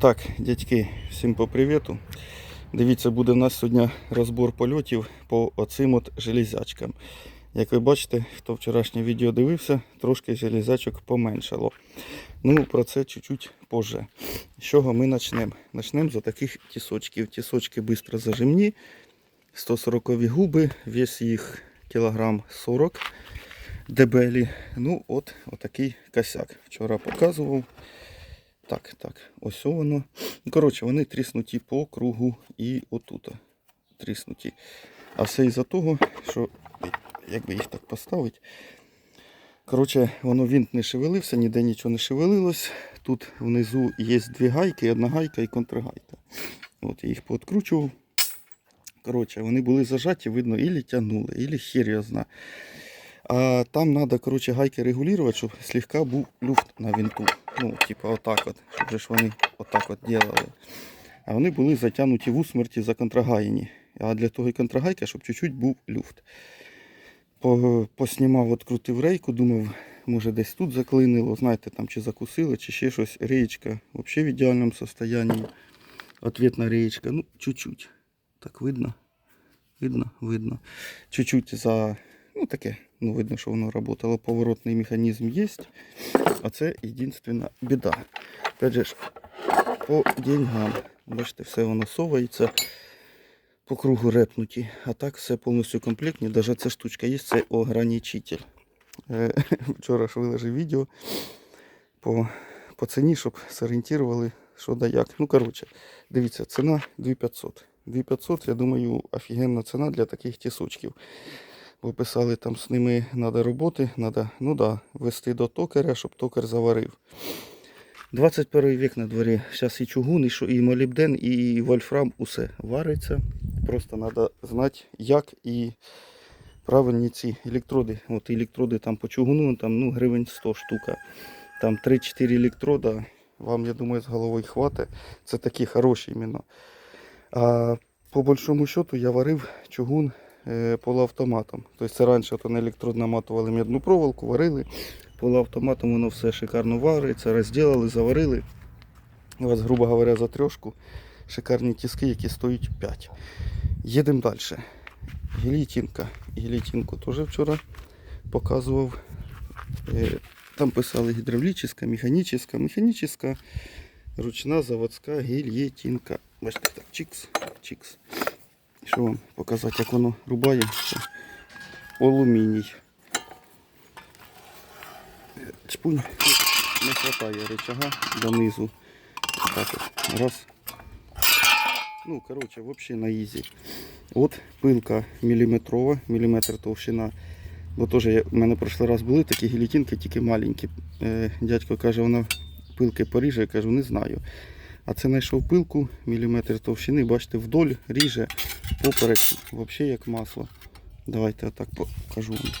Так, дядьки, всім по привіту. Дивіться, буде у нас сьогодні розбор польотів по оцим от железячкам. Як ви бачите, хто вчорашнє відео дивився, трошки железячок поменшало. Ну, про це чуть-чуть позже. З чого ми почнемо? Почнемо з таких тісочків. Тісочки швидко зажимні, 140 губи, вес їх кілограм 40 дебелі. Ну, от отакий косяк. Вчора показував. Так, так, ось воно. Коротше, вони тріснуті по кругу і отут. Тріснуті. А все із-за того, що як би їх так поставити. Коротше, воно винт не шевелився, ніде нічого не шевелилось. Тут внизу є дві гайки, одна гайка і контргайка. От я їх пооткручував. Коротше, вони були зажаті, видно, ілі тягнули, ілі хір. А там треба, гайки регулювати, щоб слегка був люфт на винту. Ну, типа отак от, щоб же ж вони отак от делали. А вони були затягнуті в усмерті законтрагаяні. А для того і контрагайка, щоб чуть-чуть був люфт. По, поснімав, от рейку, думав, може десь тут заклинило, знаєте, там чи закусили, чи ще щось. Реєчка взагалі в ідеальному стані. Ответна реєчка, ну, чуть-чуть. Так видно? Видно? Видно. Чуть-чуть за. Ну таке, ну видно, що воно працювало. Поворотний механізм є. А це єдина біда. Опять же, по деньгам. Бачите, все воно совається. По кругу репнуті. А так все повністю комплектні. Даже ця штучка є, це ограничитель. Е, Вчора ж виложив відео по, по ціні, щоб зорієнтували, що да як. Ну, коротше, дивіться, ціна 2500. 2500, я думаю, офігенна ціна для таких тісочків. Бо писали, там з ними треба роботи, треба, ну да, вести до токаря, щоб токар заварив. 21 вік на дворі. Зараз і чугун, і, шо- і молібден, і вольфрам, усе вариться. Просто треба знати, як і правильні ці електроди. От електроди там по чугуну, там ну, гривень 100 штука. Там 3-4 електрода, вам, я думаю, з головою хватить. Це такі хороші іменно. А по большому счету я варив чугун полуавтоматом. Тобто раніше то на електрод наматували медну проволоку, варили. Полуавтоматом воно все шикарно вариться, розділили, заварили. У вас, грубо говоря, за трьошку шикарні тіски, які стоять 5. Їдемо далі. Гілітінка. Гілітінку теж вчора показував. Е, Там писали гідравлічна, механічна, механічна, ручна заводська гільєтінка. Бачите, так, чікс, чікс. Що вам показати, як воно рубає? Це. Чпунь. Не хватає рычага донизу. Так. Раз. Ну, коротше, взагалі на ізі. От пилка міліметрова, міліметр товщина. Бо теж в мене прошлий раз були такі гілітінки, тільки маленькі. Е, дядько каже, вона пилки поріже, я кажу, не знаю. А це знайшов пилку, міліметр товщини, бачите, вдоль ріже поперек, взагалі як масло. Давайте я так покажу вам.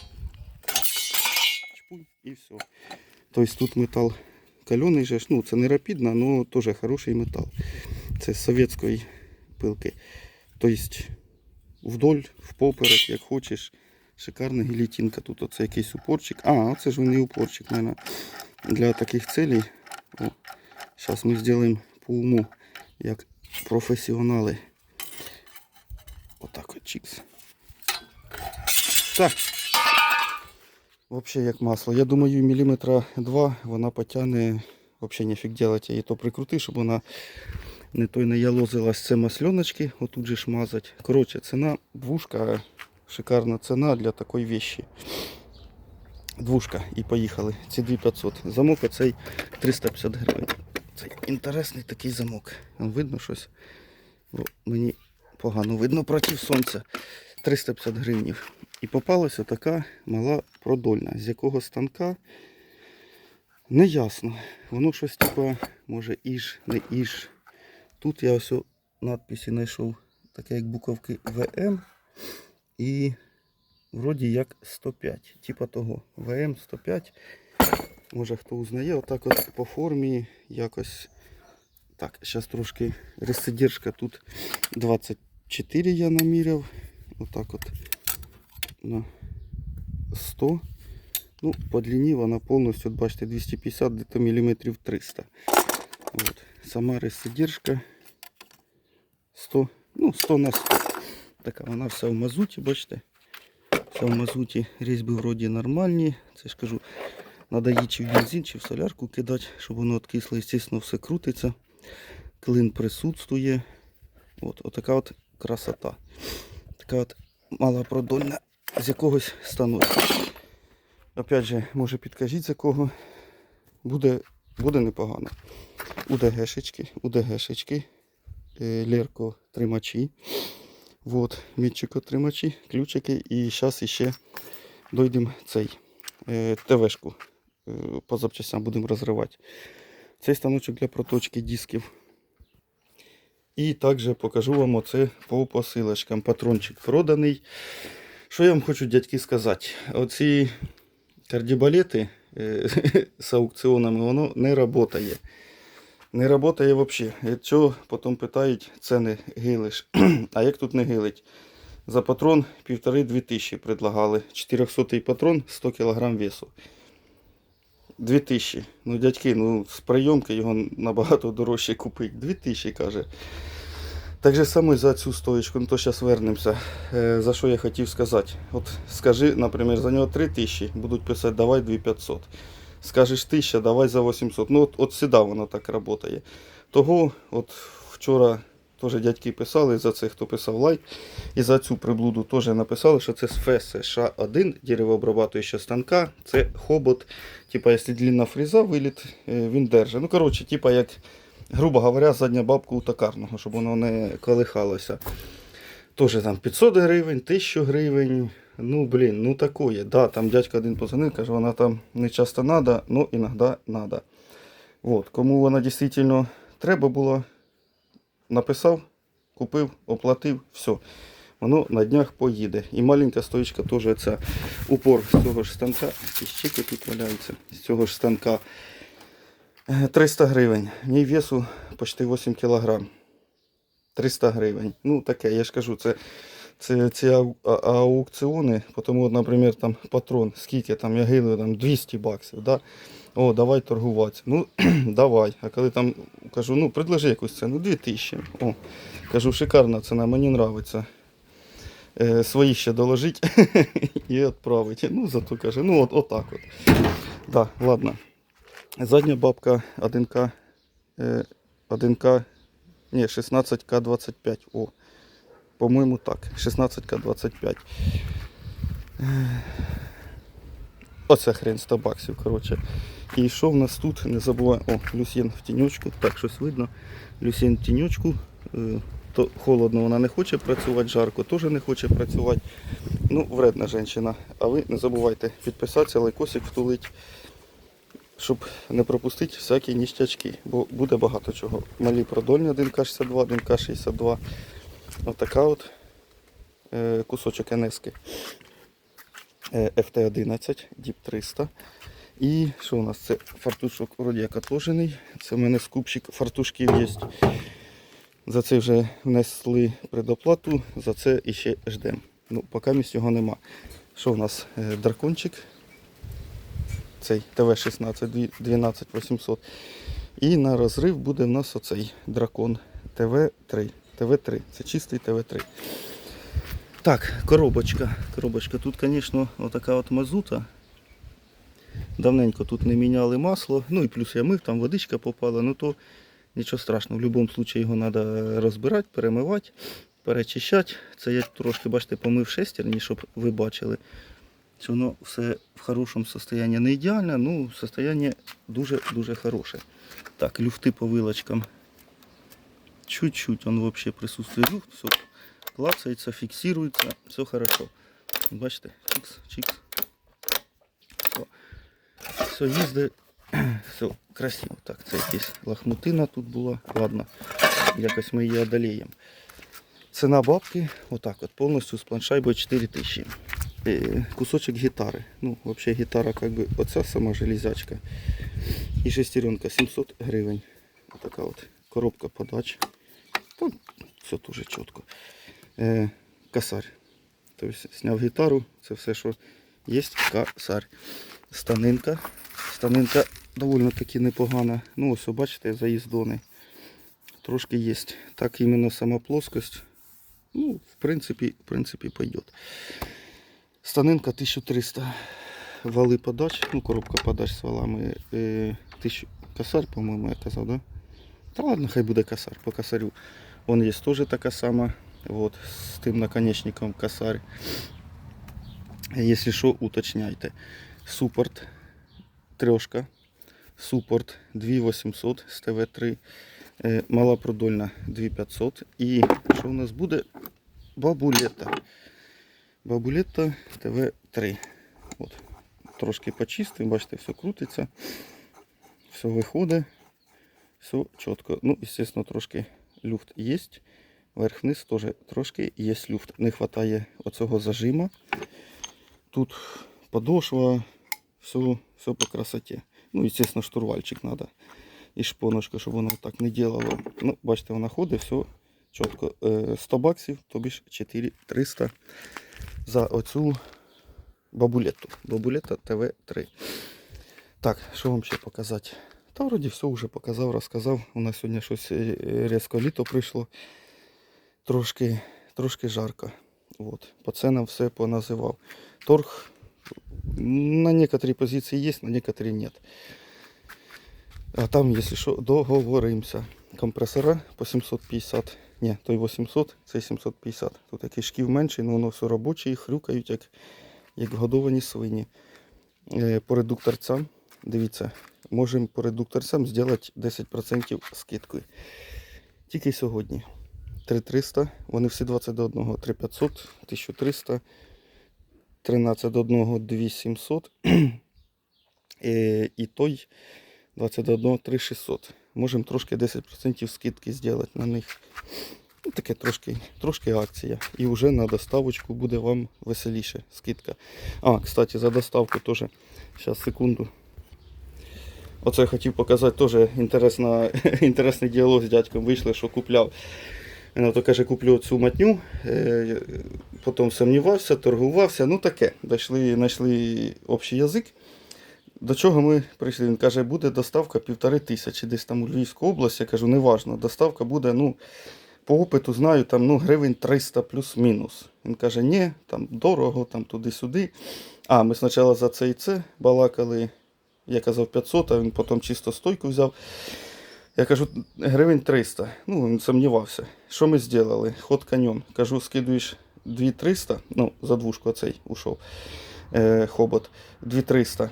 Чпунь і все. Тобто тут метал кальоний же, ну це не рапідна, але теж хороший метал. Це з совєтської пилки. Тобто вдоль, впоперек, як хочеш. Шикарна гілітінка. Тут оце якийсь упорчик. А, це ж не упорчик, мабуть. Для таких целей. Зараз ми зробимо по уму, як професіонали. Отак от чікс. Так. Взагалі як масло. Я думаю, міліметра два вона потягне. Взагалі ніфіг делать. Її то прикрути, щоб вона не той не ялозилась. Це масленочки, отут же ж мазать. Коротше, ціна двушка, шикарна ціна для такої вещи. Двушка і поїхали. Ці 2500. Замок оцей 350 гривень. Цей інтересний такий замок. Видно щось? Бо мені погано видно проти сонця. 350 гривнів. І попалася така мала продольна. З якого станка не ясно. Воно щось типа, може іж, не іж. Тут я ось о надписі знайшов, таке як буковки ВМ. І вроді як 105. Типа того. ВМ 105. Може хто узнає, отак от по формі якось. Так, зараз трошки ресидержка тут 24 я наміряв. Отак от на 100. Ну, по длині вона повністю, от бачите, 250 где-то міліметрів 300. От. сама ресидержка 100, ну 100 на 100. Така вона вся в мазуті, бачите? Вся в мазуті різьби вроді нормальні. Це ж кажу, Її чи в бензин, чи в солярку кидати, щоб воно откисло. Звісно, все крутиться. Клин присутствує. От, отака от красота. Така от малопродольна з якогось станочка. Опять же, може підкажіть з якого. Буде, буде непогано. УДГшечки, УДГшечки, е, Лерко тримачі. Вот, мітчико тримачі, ключики. І зараз ще дойдемо цей е, ТВшку. Е, по запчастям будемо розривати. Цей станочок для проточки дисків. І також покажу вам оце по посилочкам. Патрончик проданий. Що я вам хочу, дядьки, сказати? Оці кардібалети е, з аукціонами, воно не працює. Не працює взагалі. Якщо потім питають, ціни гилиш. а як тут не гилить? За патрон 1,5-2 тисячі предлагали. 400 патрон 100 кг весу. 2000. Ну, дядьки, ну з прийомки його набагато дорожче купити. 2000, каже. Так же саме за цю стоечку, ну то зараз вернемося. Е, за що я хотів сказати? От скажи, наприклад, за нього 3000, будуть писати, давай 2500. Скажеш 1000, давай за 800. Ну от, от сюди воно так працює. Того, от вчора теж дядьки писали, за це хто писав лайк. І за цю приблуду теж написали, що це з ФСШ-1 деревообрабатуючого станка. Це хобот. Типа, якщо длинна фреза, виліт, е, він держить. Ну, коротше, типа як грубо говоря, задня бабка у токарного, щоб воно не колихалося. Тоже там 500 гривень, 1000 гривень. Ну, блін, ну такое. Да, там дядько один позвонив, каже, вона там не часто надо, но іноді. Вот. Кому вона дійсно треба було, написав, купив, оплатив, все. Воно на днях поїде. І маленька стоїчка теж ця упор з цього ж станка. І щеки тут валяються. З цього ж станка. Е, 300 гривень. Мій весу почти 8 кг. 300 гривень. Ну таке, я ж кажу, це, це ці аукціони, тому, наприклад, там патрон, скільки там я гилю, там 200 баксів. Да? О, давай торгуватися. Ну, давай. А коли там кажу, ну предложи якусь ціну, 2000. О, кажу, шикарна ціна, мені подобається. Е, свої ще доложить і відправить. Ну, зато каже, ну от, отак от. Да, ладно. Задня бабка 1К, е, 1К, ні, 16К25. О, по-моєму так. 16К25. Оце хрен 100 баксів, коротше. І що в нас тут? Не забувай. О, Люсьєн в тіньочку. Так, щось видно. Люсьєн в тіньочку. Е, То холодно вона не хоче працювати, жарко теж не хоче працювати. Ну, вредна жінка. А ви не забувайте підписатися, лайкосик втулить щоб не пропустити всякі ніштячки, бо буде багато чого. Малі продольні 1К62, 1К62. Отака от е, кусочок НСки. Е, FT11, DIP 300. І що у нас? Це фартушок вроді отложений. Це в мене скупчик фартушків є. За це вже внесли предоплату, за це іще ждемо. Ну, поки місць його нема. Що у нас? Е, Дракончик цей ТВ-16 12800. І на розрив буде в нас оцей дракон ТВ-3. ТВ-3. Це чистий ТВ-3. Так, коробочка. Коробочка. Тут, звісно, отака от мазута. Давненько тут не міняли масло. Ну і плюс я мив, там водичка попала, ну то нічого страшного. В будь-якому випадку його треба розбирати, перемивати, перечищати. Це я трошки, бачите, помив шестерні, щоб ви бачили. Що воно все в хорошому стані. Не ідеально, ну состояние дуже-дуже хороше. Так, люфти по вилочкам. Чуть-чуть он вообще присутствует люфт, все клацается, фиксируется, все хорошо. Бачите, чикс, чикс. Все, все їздить, все красиво. Так, це якась лахмутина тут була. Ладно, якось ми її одоліємо. Ціна бабки, отак от, повністю з планшайбою 4000. Е, Кусочок гітари. Ну, взагалі гітара, как би, оця сама железячка. І шестеренка 700 гривень. Така от коробка подач. Там все дуже чітко. Е, косарь. Тобто зняв гітару, це все, що є косарь. Станинка. Станинка доволі таки непогана. Ну ось, бачите, заїздони. трошки є. Так іменно сама плоскость. Ну, в принципі, в принципі, пойдет. Станинка 1300 вали подач, ну, коробка подач з валами. Е, тисячу, косарь, по-моєму, я казав, да? Та ладно, хай буде косарь, по косарю. Вон є теж така сама, вот, з тим наконечником косарь. Якщо що, уточняйте. Супорт трьошка. Супорт 2800 з ТВ3. Е, Мала продольна 2500. І що у нас буде? Бабулета. Бабулета ТВ3. От. Трошки почистив, бачите, все крутиться. Все виходить. Все чітко. Ну, звісно, трошки люфт є. Верх-вниз теж трошки є люфт. Не вистачає оцього зажима. Тут подошва, все, все по красоті. Ну, звісно, штурвальчик треба. І шпоночка, щоб воно так не ділало. Ну, бачите, вона ходить, все чітко. Е, 100 баксів, тобі ж 4300 за оцю бабулету. Бабулета ТВ3. Так, що вам ще показати? Та вроді все вже показав, розказав. У нас сьогодні щось е, різко літо прийшло. Трошки, трошки жарко. От. По ценам все поназивав. Торг на некоторые позиции есть, на некоторые нет. А там, если что, договоримся. Компресора по 750. Ні, той 800, це 750. Тут такий шків менший, але воно все робоче і хрюкають, як, як годовані свині. Е, по редукторцям, дивіться, можемо по редукторцям зробити 10% скидкою. Тільки сьогодні. 3300, вони всі 20 до 1, 3500, 1300, 13 до 1, 2700. Е, І той 20 до 1, 3600. Можемо трошки 10% скидки зробити на них. Ну, таке трошки, трошки акція. І вже на доставочку буде вам веселіше скидка. А, кстати, за доставку теж. Зараз, секунду. Оце я хотів показати теж інтересний діалог з дядьком вийшли, що купляв. Він то каже, куплю цю матню. Е, Потім сумнівався, торгувався. Ну таке. Дійшли, знайшли общий язик. До чого ми прийшли? Він каже, буде доставка півтори тисячі десь там у Львівську область. Я кажу, неважно, доставка буде, ну, по опиту знаю, там ну, гривень 300 плюс-мінус. Він каже, ні, там дорого, там туди-сюди. А, ми спочатку за це і це балакали. Я казав 500, а він потім чисто стойку взяв. Я кажу, гривень 300. Ну, він сумнівався. Що ми зробили? Ход конем. Кажу, скидуєш 2300, ну, за двушку оцей ушов. Е, хобот. 2300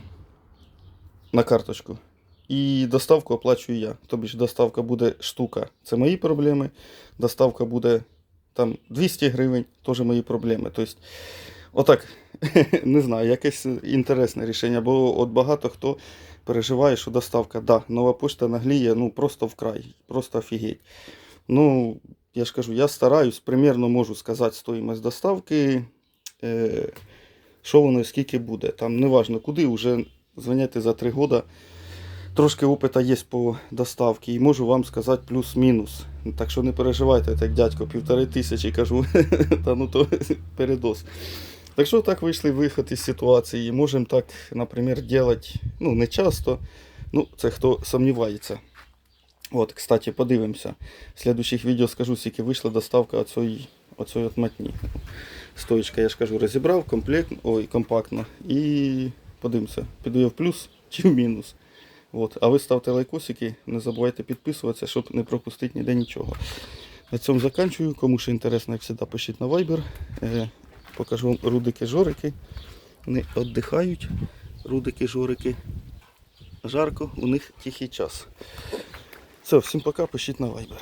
на карточку. І доставку оплачую я. Тобі ж доставка буде штука. Це мої проблеми. Доставка буде там 200 гривень, теж мої проблеми. Тобто, отак, не знаю, якесь інтересне рішення, бо от багато хто переживає, що доставка, да, нова пошта нагліє, ну просто вкрай, просто офігеть. Ну, я ж кажу, я стараюсь, примірно можу сказати стоїмость доставки, е, що воно і скільки буде. Там неважно куди, вже дзвоняти за 3 роки. Трошки опита є по доставці і можу вам сказати плюс-мінус. Так що не переживайте, так дядько, півтори тисячі кажу, та ну то передос. Так що так вийшли виход із ситуації. Можемо так, наприклад, робити, ну не часто, ну це хто сумнівається. От, кстати, подивимося. В слідучих відео скажу, скільки вийшла доставка оцої от матні. Стоїчка, я ж кажу, розібрав комплект, ой, компактно. І подивимося, піду я в плюс чи в мінус. От. А ви ставте лайкосики, не забувайте підписуватися, щоб не пропустити ніде нічого. На цьому закінчую. Кому ще інтересно, як завжди, пишіть на Viber. Покажу вам рудики-жорики. Вони віддихають. Рудики-жорики. Жарко, у них тихий час. Все, всім пока, пишіть на Viber.